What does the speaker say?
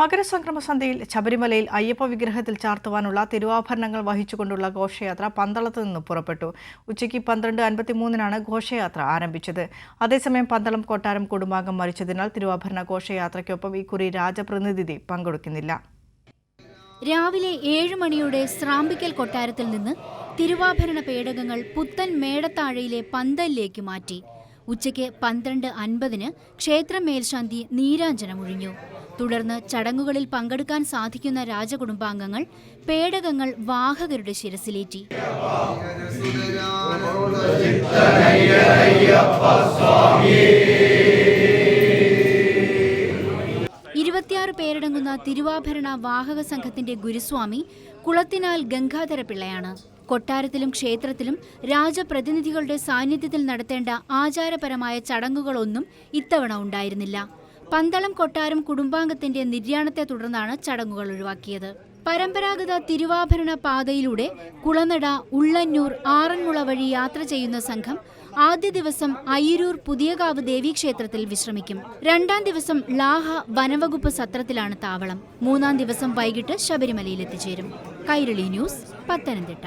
മകരസംക്രമ സന്ധ്യയിൽ ശബരിമലയിൽ അയ്യപ്പ വിഗ്രഹത്തിൽ ചാർത്തുവാനുള്ള തിരുവാഭരണങ്ങൾ വഹിച്ചുകൊണ്ടുള്ള ഘോഷയാത്ര പന്തളത്ത് നിന്ന് പുറപ്പെട്ടു. ഉച്ചയ്ക്ക് പന്ത്രണ്ട് അൻപത്തിമൂന്നിനാണ് ഘോഷയാത്ര ആരംഭിച്ചത്. അതേസമയം പന്തളം കൊട്ടാരം കുടുംബാംഗം മരിച്ചതിനാൽ തിരുവാഭരണ ഘോഷയാത്രയ്ക്കൊപ്പം ഇക്കുറി രാജപ്രതിനിധി പങ്കെടുക്കുന്നില്ല. രാവിലെ ഏഴ് മണിയുടെ സ്രാമ്പിക്കൽ കൊട്ടാരത്തിൽ നിന്ന് തിരുവാഭരണ പേടകങ്ങൾ പുത്തൻ മേടത്താഴയിലെ പന്തലിലേക്ക് മാറ്റി. ഉച്ചയ്ക്ക് പന്ത്രണ്ട് അൻപതിന് ക്ഷേത്രം മേൽശാന്തി നീരാഞ്ജനമൊഴിഞ്ഞു. തുടർന്ന് ചടങ്ങുകളിൽ പങ്കെടുക്കാൻ സാധിക്കുന്ന രാജകുടുംബാംഗങ്ങൾ പേടകങ്ങൾ വാഹകരുടെ ശിരസിലേറ്റി. ഇരുപത്തിയാറ് പേരടങ്ങുന്ന തിരുവാഭരണ വാഹക സംഘത്തിന്റെ ഗുരുസ്വാമി കുളത്തിനാൽ ഗംഗാധര പിള്ളയാണ് കൊട്ടാരത്തിലും ക്ഷേത്രത്തിലും രാജപ്രതിനിധികളുടെ സാന്നിധ്യത്തിൽ നടത്തേണ്ട ആചാരപരമായ ചടങ്ങുകളൊന്നും ഇത്തവണ ഉണ്ടായിരുന്നില്ല. പന്തളം കൊട്ടാരം കുടുംബാംഗത്തിന്റെ നിര്യാണത്തെ തുടർന്നാണ് ചടങ്ങുകൾ ഒഴിവാക്കിയത്. പരമ്പരാഗത തിരുവാഭരണ പാതയിലൂടെ കുളനട ഉള്ളന്നൂർ ആറന്മുള വഴി യാത്ര ചെയ്യുന്ന സംഘം ആദ്യ ദിവസം അയിരൂർ പുതിയകാവ് ദേവീക്ഷേത്രത്തിൽ വിശ്രമിക്കും. രണ്ടാം ദിവസം ലാഹ വനവകുപ്പ് സത്രത്തിലാണ് താവളം. മൂന്നാം ദിവസം വൈകിട്ട് ശബരിമലയിൽ എത്തിച്ചേരും കൈരളി ന്യൂസ് പത്തനംതിട്ട.